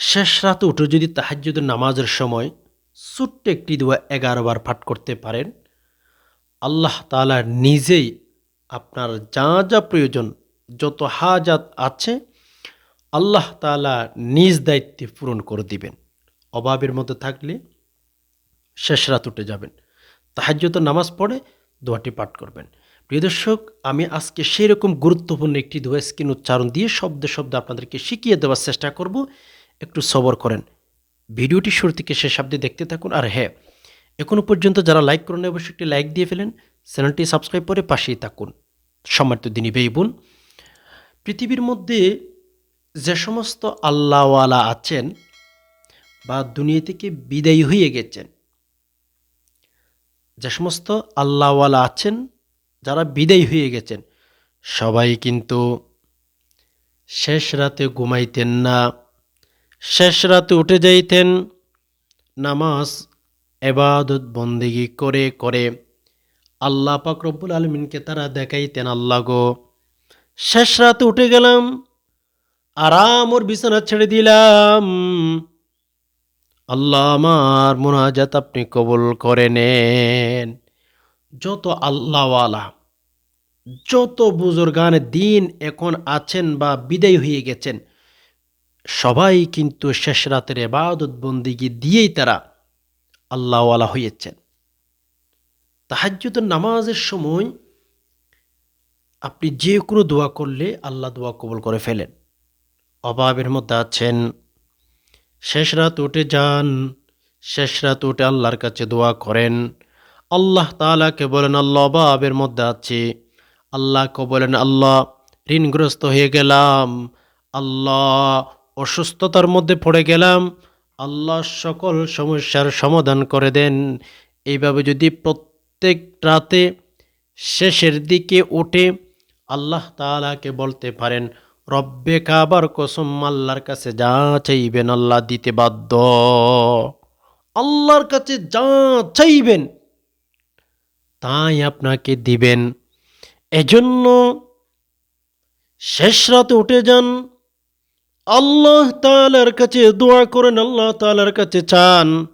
শেষ রাতে উঠে যদি তাহাজ্জুদের নামাজের সময় ছোট্ট একটি দোয়া এগারো বার পাঠ করতে পারেন, আল্লাহ তাআলা নিজেই আপনার যা যা প্রয়োজন, যত হাজাত আছে, আল্লাহ তাআলা নিজ দায়িত্বে পূরণ করে দিবেন। অভাবের মধ্যে থাকলে শেষ রাত উঠে যাবেন। তাহাজ্জুদ নামাজ পড়ে দোয়াটি পাঠ করবেন। প্রিয় দর্শক, আমি আজকে সেই রকম গুরুত্বপূর্ণ একটি দোয়া স্ক্রিন উচ্চারণ দিয়ে শব্দে শব্দ আপনাদেরকে শিখিয়ে দেওয়ার চেষ্টা করব। একটু সবর করেন। ভিডিওটি শুরু থেকে শেষ অব্দি দেখতে থাকুন। আর হ্যাঁ এখনও পর্যন্ত যারা লাইক করেন অবশ্যই একটি লাইক দিয়ে ফেলেন। চ্যানেলটি সাবস্ক্রাইব করে পাশেই থাকুন। সম্মানিত দিনী বেই বোন, পৃথিবীর মধ্যে যে সমস্ত আল্লাহওয়ালা আছেন বা দুনিয়া থেকে বিদায়ী হয়ে গেছেন, যে সমস্ত আল্লাহওয়ালা আছেন, যারা বিদায়ী হয়ে গেছেন, সবাই কিন্তু শেষ রাতে ঘুমাইতেন না। শেষ রাতে উঠে যাইতেন, নামাজ, এবাদত বন্দেগি করে করে। আল্লাহ পাক রব্বুল আলমিনকে তারা দেখাইতেন, আল্লাহ গো, শেষ রাতে উঠে গেলাম আরাম ওর বিছানা ছেড়ে দিলাম। আল্লাহ আমার মোনাজাত আপনি কবুল করে নেন। যত আল্লাহওয়ালা, যত বুজুর্গান দিন এখন আছেন বা বিদায় হয়ে গেছেন সবাই কিন্তু শেষ রাতের এবাদত বন্দিগি দিয়েই তারা আল্লাহওয়ালা হয়েছেন। তাহাজ্জুদের নামাজের সময় আপনি যে কোনো দোয়া করলে আল্লাহ দোয়া কবল করে ফেলেন। অভাবের মধ্যে আছেন, শেষ রাত উঠে যান, শেষ রাত উঠে আল্লাহর কাছে দোয়া করেন। আল্লাহ তালাকে বলেন, আল্লাহ, অভাবের মধ্যে আছি। আল্লাহকে বলেন, আল্লাহ, ঋণগ্রস্ত হয়ে গেলাম। আল্লাহ অসুস্থতার মধ্যে পড়ে গেলাম, আল্লাহ সকল সমস্যার সমাধান করে দেন। এইভাবে যদি প্রত্যেক রাতে শেষের দিকে উঠে আল্লাহ তালাকে বলতে পারেন, রব্বে কাবার কসম আল্লাহর কাছে যা চাইবেন আল্লাহ দিতে বাধ্য। আল্লাহর কাছে যা চাইবেন তাই আপনাকে দিবেন। এজন্য শেষ রাতে উঠে যান আল্লাহ তালার কাছে দোয়া করেন, আল্লাহ তালার কাছে চান।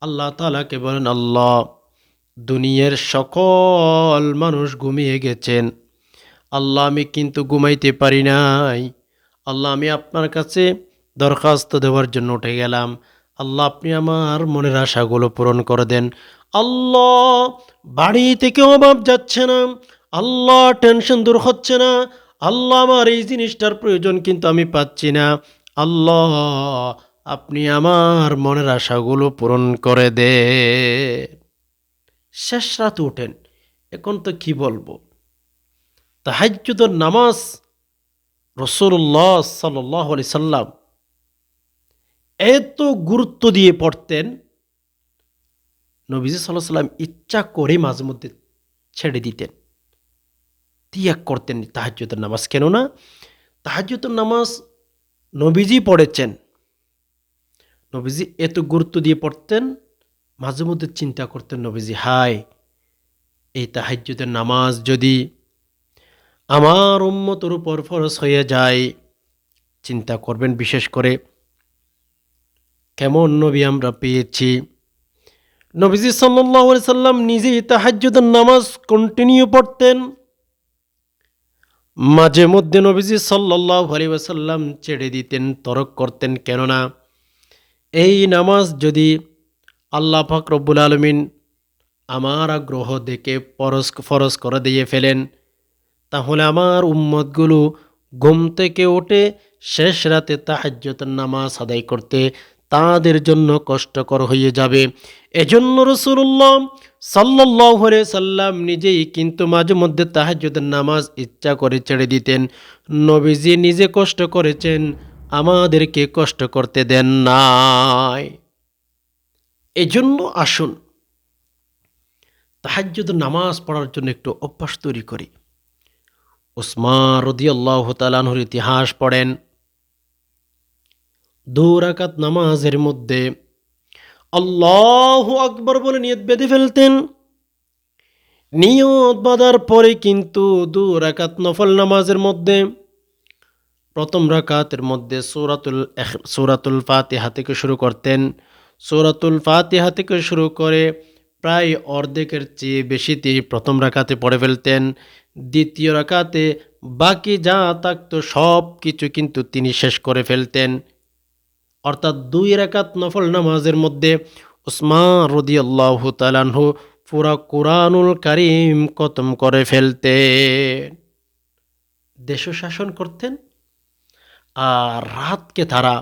আল্লাহ তালাকে বলেন, আল্লাহ, দুনিয়ার সকল মানুষ ঘুমিয়ে গেছেন। আল্লাহ, আমি কিন্তু ঘুমাইতে পারি নাই। আল্লাহ, আমি আপনার কাছে দরখাস্ত দেওয়ার জন্য উঠে গেলাম। আল্লাহ, আপনি আমার মনের আশাগুলো পূরণ করে দেন। আল্লাহ, বাড়ি থেকে অভাব যাচ্ছে না। আল্লাহ টেনশন দূর হচ্ছে না। আল্লাহ আমার এই জিনিসটার প্রয়োজন কিন্তু আমি পাচ্ছি না। আল্লাহ, আপনি আমার মনের আশাগুলো পূরণ করে দে শেষ রাত উঠেন, এখন তো কি বলব? তাহাজ্জুদের নামাজ রসুল্লাহ সাল্লাহ আলি সাল্লাম এত গুরুত্ব দিয়ে পড়তেন, নবীজি সাল্লাহ সাল্লাম ইচ্ছা করে মাঝে মধ্যে ছেড়ে দিতেন। ত্যাগ করতেন তাহাজ্জুদের নামাজ। কেননা তাহাজ্জুদের নামাজ নবীজি পড়েছেন। নবীজি এত গুরুত্ব দিয়ে পড়তেন, মাঝে মধ্যে চিন্তা করতেন নবীজি, হায়, এই তাহাজ্জুদের নামাজ যদি আমার উম্মতর উপর ফরস হয়ে যায়, চিন্তা করবেন বিশেষ করে কেমন নবী আমরা পেয়েছি। নবীজি সাল্লাহ সাল্লাম নিজেই তাহাজ্জুদের নামাজ কন্টিনিউ পড়তেন। মাঝে মধ্যে নবীজি সাল্লাহ আলিবাসাল্লাম ছেড়ে দিতেন, তরক করতেন। কেননা এই নামাজ যদি আল্লাহ পাক রব্বুল আলমিন আমার আগ্রহ দেখে পরস ফরস করে দিয়ে ফেলেন, তাহলে আমার উম্মতগুলো ঘুম থেকে উঠে শেষ রাতে তাহাজ্যতের নামাজ আদায় করতে তাদের জন্য কষ্টকর হয়ে যাবে। এজন্য রসুল্লাহ সাল্লাহ সাল্লাম নিজেই কিন্তু মাঝে মধ্যে তাহাজ্যদের নামাজ ইচ্ছা করে ছেড়ে দিতেন। নবীজি নিজে কষ্ট করেছেন, আমাদেরকে কষ্ট করতে দেন নাই। এজন্য আসুন তাহাজ্যদ নামাজ পড়ার জন্য একটু অভ্যাস তৈরি করি। ওসমান রদিয়াল্লাহ তালানহুর ইতিহাস পড়েন। দুরাকাত নামাজের মধ্যে আল্লাহ আকবর বলে নিয়ত বেঁধে ফেলতেন। নিয়ত বাঁধার পরে কিন্তু দু রাকাত নফল নামাজের মধ্যে, প্রথম রাকাতের মধ্যে সৌরাতুল সৌরাতুল ফাতিহা থেকে শুরু করতেন। সৌরাতুল ফাতিহা থেকে শুরু করে প্রায় অর্ধেকের চেয়ে বেশি তিনি প্রথম রাকাতে পড়ে ফেলতেন। দ্বিতীয় রাকাতে বাকি যা থাকতো সব কিছু কিন্তু তিনি শেষ করে ফেলতেন। অর্থাৎ দুই রাকাত নফল নামাজের মধ্যে উসমান রদিয়াল্লাহু তালানহু পুরা কোরআনুল কারিম খতম করে ফেলতেন। দেশ শাসন করতেন আর রাতকে তারা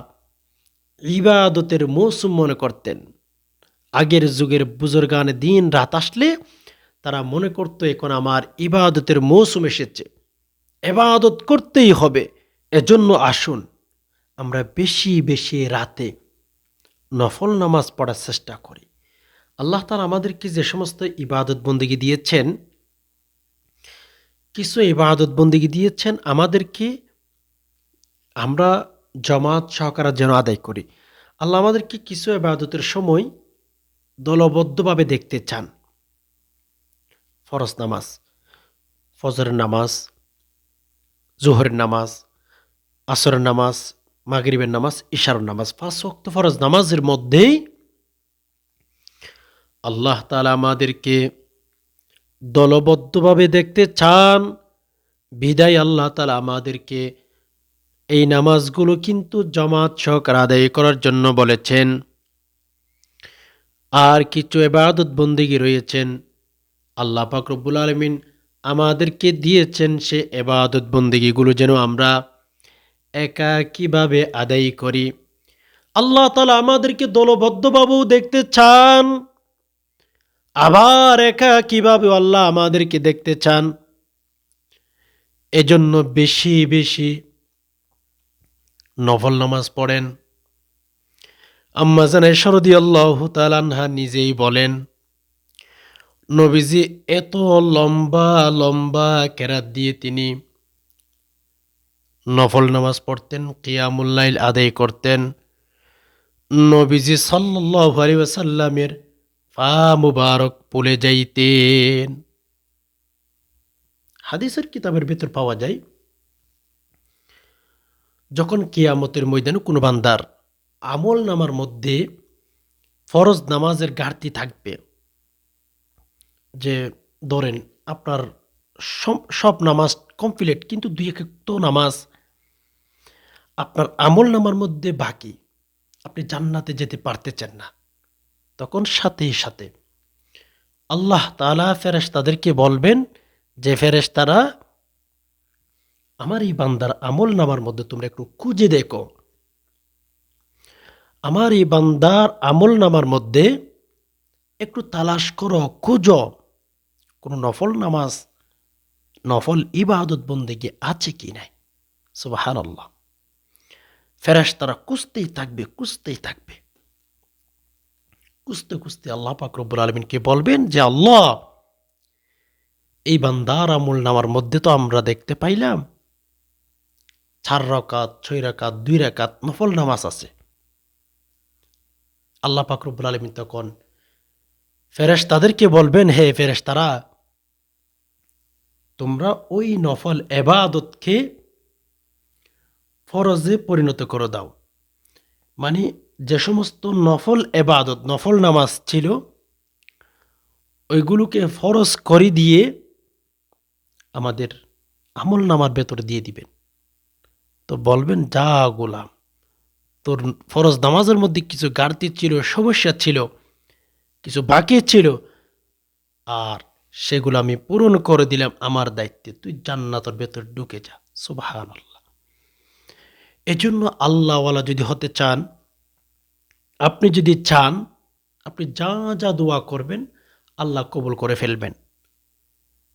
ইবাদতের মৌসুম মনে করতেন। আগের যুগের বুজুর্গানে দিন রাত আসলে তারা মনে করতো, এখন আমার ইবাদতের মৌসুম এসেছে। এবাদত করতেই হবে। এজন্য আসুন। আমরা বেশি বেশি রাতে নফল নামাজ পড়ার চেষ্টা করি। আল্লাহ তালা আমাদেরকে যে সমস্ত ইবাদত বন্দিগি দিয়েছেন, কিছু ইবাদত বন্দিগি দিয়েছেন, আমাদেরকে আমরা জমাত সহকারে যেন আদায় করি। আল্লাহ আমাদেরকে কিছু ইবাদতের সময় দলবদ্ধভাবে দেখতে চান। ফরজ নামাজ, ফজরের নামাজ, জোহরের নামাজ, আসরের নামাজ মাগরিবের নামাজ, ইশারের নামাজ, পাঁচ ওয়াক্ত ফরজ নামাজের মধ্যেই আল্লাহ তালা আমাদেরকে দলবদ্ধভাবে দেখতে চান। বিদায় আল্লাহ তালা আমাদেরকে এই নামাজগুলো কিন্তু জমাত সহকার আদায় করার জন্য বলেছেন। আর কিছু এবাদত বন্দিগি রয়েছেন। আল্লাহ পাক রব্বুল আলমিন আমাদেরকে দিয়েছেন সে এবাদত বন্দিগিগুলো যেন আমরা একাকীভাবে আদায় করি? আল্লাহ তালা আমাদেরকে দলবদ্ধভাবেও দেখতে চান। আবার একা কীভাবে আল্লাহ আমাদেরকে দেখতে চান? এজন্য বেশি বেশি নফল নামাজ পড়েন। আম্মা জানাই শরদি আল্লাহ তালানহা নিজেই বলেন, নবীজি এত লম্বা লম্বা কেরাত দিয়ে তিনি নফল নামাজ পড়তেন কিয়ামুল্লাইল আদায় করতেন। নবীজি সাল্লাহ আলী পা মুবারক পলে যাইতেন। হাদিসের কিতাবের ভেতর পাওয়া যায়, যখন কিয়ামতের ময়দানে কোনো বান্দার আমল নামার মধ্যে ফরজ নামাজের ঘাটতি থাকবে, যে ধরেন আপনার সব- নামাজ কমপ্লিট কিন্তু দুই এক নামাজ আপনার আমল নামার মধ্যে বাকি, আপনি জান্নাতে যেতে পারতেছেন না। তখন সাথে সাথে আল্লাহ তালা ফেরেশ তাদেরকে বলবেন যে ফেরেশ তারা আমার এই বান্দার আমল নামার মধ্যে তোমরা একটু খুঁজে দেখো। আমার এই বান্দার আমল নামার মধ্যে একটু তালাশ করো, খুঁজো। কোনো নফল নামাজ, নফল ইবাদত বন্দেগি আছে কি নাই? সুবাহান আল্লাহ ফেরাস তারা কুস্তেই থাকবে কুস্তেই থাকবে। কুস্তে কুস্তে আল্লাহ পাক রব্বুল আলমিনকে বলবেন যে, আল্লাহ, এই বান্দার আমল নামার মধ্যে তো আমরা দেখতে পাইলাম, চার রাকাত, ছয় রাকাত, দুই রাকাত নফল নামাজ আছে। আল্লাহ পাক রব্বুল আলমিন তখন ফেরেশ তাদেরকে বলবেন, হে ফেরেশ তারা তোমরা ওই নফল এবাদতকে ফরজে পরিণত করে দাও। মানে যে সমস্ত নফল এবাদত, নফল নামাজ ছিল, ওইগুলোকে ফরজ করে দিয়ে আমাদের আমল নামার ভেতরে দিয়ে দিবেন। তো বলবেন, যা গোলাম, তোর ফরজ নামাজের মধ্যে কিছু ঘাটতি ছিল, সমস্যা ছিল, কিছু বাকি ছিল, আর সেগুলো আমি পূরণ করে দিলাম আমার দায়িত্বে। তুই জান্নাতের ভেতর ঢুকে যা। আল্লাহ এজন্য আল্লাহওয়ালা যদি হতে চান, আপনি যদি চান, আপনি যা যা দোয়া করবেন, আল্লাহ কবুল করে ফেলবেন।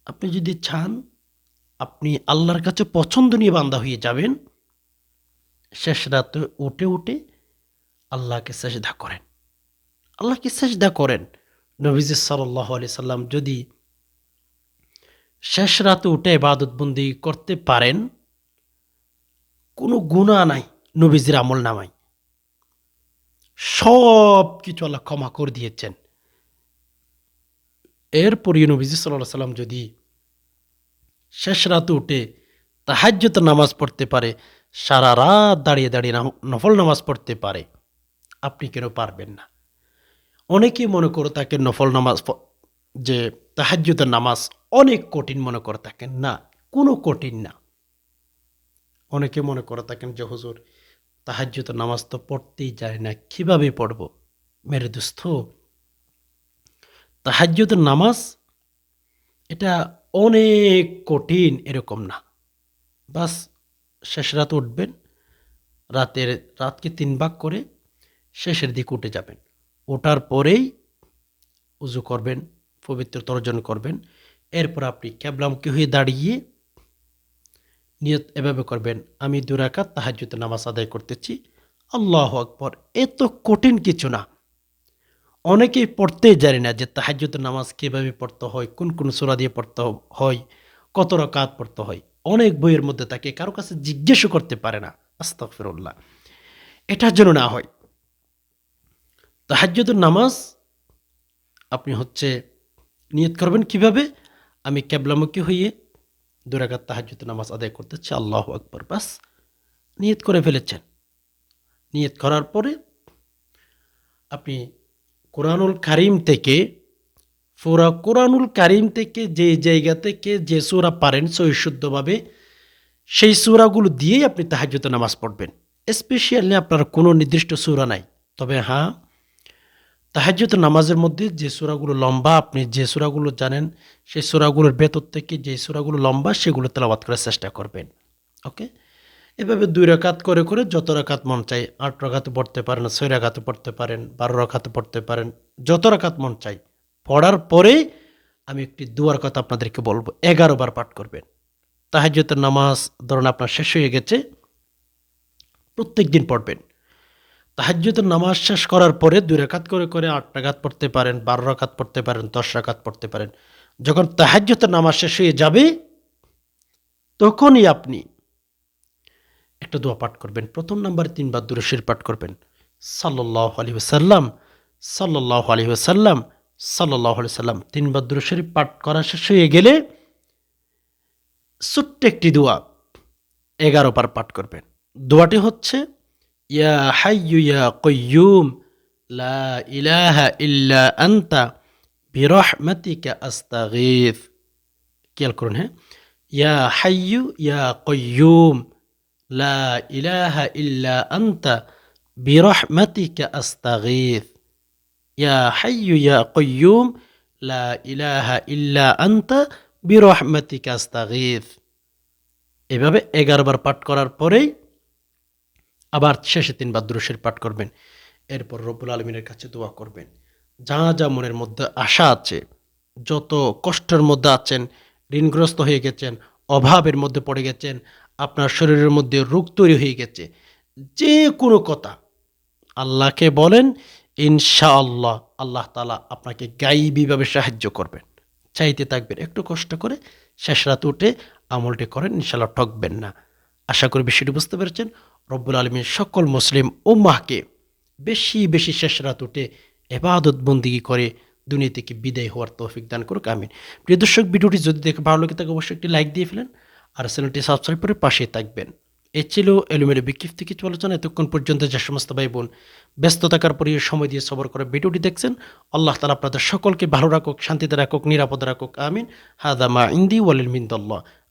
আপনি যদি চান, আপনি আল্লাহর কাছে পছন্দনীয় বান্দা হয়ে যাবেন, শেষ রাতে উঠে উঠে আল্লাহকে সেজদা করেন। আল্লাহকে সেজদা করেন। নবীজ সাল্লাহ আলি সাল্লাম যদি শেষ রাতে উঠে ইবাদতবন্দি করতে পারেন কোনো গুণা নাই, নবীজির আমল নামাই সব কিছু আল্লাহ ক্ষমা করে দিয়েছেন। এরপরই নবীজি সাল্লাহ সাল্লাম যদি শেষ রাতে উঠে তাহাজ্যত নামাজ পড়তে পারে, সারা রাত দাঁড়িয়ে দাঁড়িয়ে নফল নামাজ পড়তে পারে, আপনি কেন পারবেন না? অনেকেই মনে করে থাকেন নফল নামাজ যে তাহাজ্জুদের নামাজ অনেক কঠিন মনে করে থাকেন। না, কোনো কঠিন না। অনেকে মনে করে থাকেন যে, হুজুর তাহাজ্জুদের নামাজ তো পড়তেই যায় না, কীভাবে পড়ব? মেরে দুস্থ। তাহাজ্জুদের নামাজ, এটা অনেক কঠিন এরকম না। বাস, শেষ রাত উঠবেন, রাতের, রাতকে তিন ভাগ করে শেষের দিকে উঠে যাবেন। ওঠার পরেই উজু করবেন পবিত্র তর্জন করবেন। এরপর আপনি ক্যাবলামুখী হয়ে দাঁড়িয়ে নিয়ত এভাবে করবেন, আমি দুরাকাত তাহাজ্জুতে নামাজ আদায় করতেছি। আল্লাহ আকবর, এত কঠিন কিছু না। অনেকেই পড়তেই জানি না যে তাহাজ্জুতের নামাজ কীভাবে পড়তে হয়, কোন কোন সূরা দিয়ে পড়তে হয়, কত রাকাত পড়তে হয়। অনেক বইয়ের মধ্যে তাকে কারও কাছে জিজ্ঞেসও করতে পারে না, আস্তাগফিরুল্লাহ। এটার জন্য না হয়। তাহাজ্জুদের নামাজ আপনি হচ্ছে নিয়ত করবেন কীভাবে? আমি ক্যাবলামুখী হইয়ে দুরাকাত তাহাজ্জুদের নামাজ আদায় করতেছি, আল্লাহ আকবর, বাস নিয়ত করে ফেলেছেন। নিয়ত করার পরে আপনি কোরআনুল কারিম থেকে পুরা কোরআনুল কারিম থেকে যে জায়গা থেকে যে সুরা পারেন সৈশুদ্ধভাবে সেই সুরাগুলো দিয়েই আপনি তাহাজ্জুদ নামাজ পড়বেন। স্পেশালি আপনার কোনো নির্দিষ্ট সুরা নাই। তবে হ্যাঁ তাহাজ্জুদ নামাজের মধ্যে যে সুরাগুলো লম্বা, আপনি যে সুরাগুলো জানেন, সেই সুরাগুলোর ভেতর থেকে যে সুরাগুলো লম্বা, সেগুলো তেলাবাত করার চেষ্টা করবেন। ওকে? এভাবে দুই রাকাত করে করে যত রাকাত মন চাই আট রাকাতে পড়তে পারেন, ছয় রাকাতে পড়তে পারেন, বারো রাকাতে পড়তে পারেন, যত রাকাত মন চাই পড়ার পরে আমি একটি দুয়ার কথা আপনাদেরকে বলব, এগারো বার পাঠ করবেন। তাহাজ্যতের নামাজ ধরুন আপনার শেষ হয়ে গেছে প্রত্যেক দিন পড়বেন। তাহাজ্যতের নামাজ শেষ করার পরে দুই রাকাত করে করে আট রাকাত পড়তে পারেন, বারো রাকাত পড়তে পারেন, দশ রাকাত পড়তে পারেন। যখন তাহাজ্যতের নামাজ শেষ হয়ে যাবে, তখনই আপনি একটা দোয়া পাঠ করবেন। প্রথম নাম্বার তিনবার দুরুশের পাঠ করবেন। সাল্লাহ আলী সাল্লাম সাল্লাহ আলী সাল্লাম সাল্লাহ আলি সাল্লাম তিনবার দুরুশের পাঠ করা শেষ হয়ে গেলে ছোট্ট একটি দোয়া এগারো বার পাঠ করবেন। দোয়াটি হচ্ছে ইয়া হাইয়ু ইয়া কয়্যুম লা ইলাহা ইল্লা আন্তা বিরহমাতিকা আস্তাগীথ খেয়াল করুন হ্যাঁ ইয়া হাইয়ু ইয়া কয়্যুম লা ইলাহা ইল্লা আন্তা বিরহমাতিকা আস্তাগীথ ইয়া হাইয়ু ইয়া কয়্যুম লা ইলাহা ইল্লা আন্তা বিরহমাতিকা আস্তাগীথ এভাবে এগারো বার পাঠ করার পরেই আবার শেষে তিনবার দুরুশের পাঠ করবেন। এরপর রব্বুল আলমিনের কাছে দোয়া করবেন। যা যা মনের মধ্যে আশা আছে, যত কষ্টের মধ্যে আছেন, ঋণগ্রস্ত হয়ে গেছেন, অভাবের মধ্যে পড়ে গেছেন, আপনার শরীরের মধ্যে রোগ তৈরি হয়ে গেছে, যে কোনো কথা আল্লাহকে বলেন, ইনশাআল্লাহ আল্লাহ তালা আপনাকে গাইবীভাবে সাহায্য করবেন। চাইতে থাকবেন, একটু কষ্ট করে শেষ রাত উঠে আমলটি করেন ইনশাল্লাহ ঠকবেন না। আশা করি বিষয়টি বুঝতে পেরেছেন। রব্বুল আলমীর সকল মুসলিম ও মাহকে বেশি বেশি শেষ রাত উঠে এবাদত বন্দিগি করে দুনিয়া থেকে বিদায় হওয়ার তৌফিক দান করুক, আমিন। প্রিয় দর্শক, ভিডিওটি যদি দেখে ভালো লাগে, তাকে অবশ্যই একটি লাইক দিয়ে ফেলেন আর চ্যানেলটি সাবস্ক্রাইব করে পাশে থাকবেন। এ ছিল এলোমেলো বিক্ষিপ্ত কিছু আলোচনা। এতক্ষণ পর্যন্ত যে সমস্ত ভাই বোন ব্যস্ত থাকার পরে সময় দিয়ে সবর করে ভিডিওটি দেখছেন, আল্লাহ তালা আপনাদের সকলকে ভালো রাখুক, শান্তিতে রাখুক, নিরাপদে রাখুক, আমিন। হাদামা ইন্দি ওয়ালিল মিন্দল্লাহ।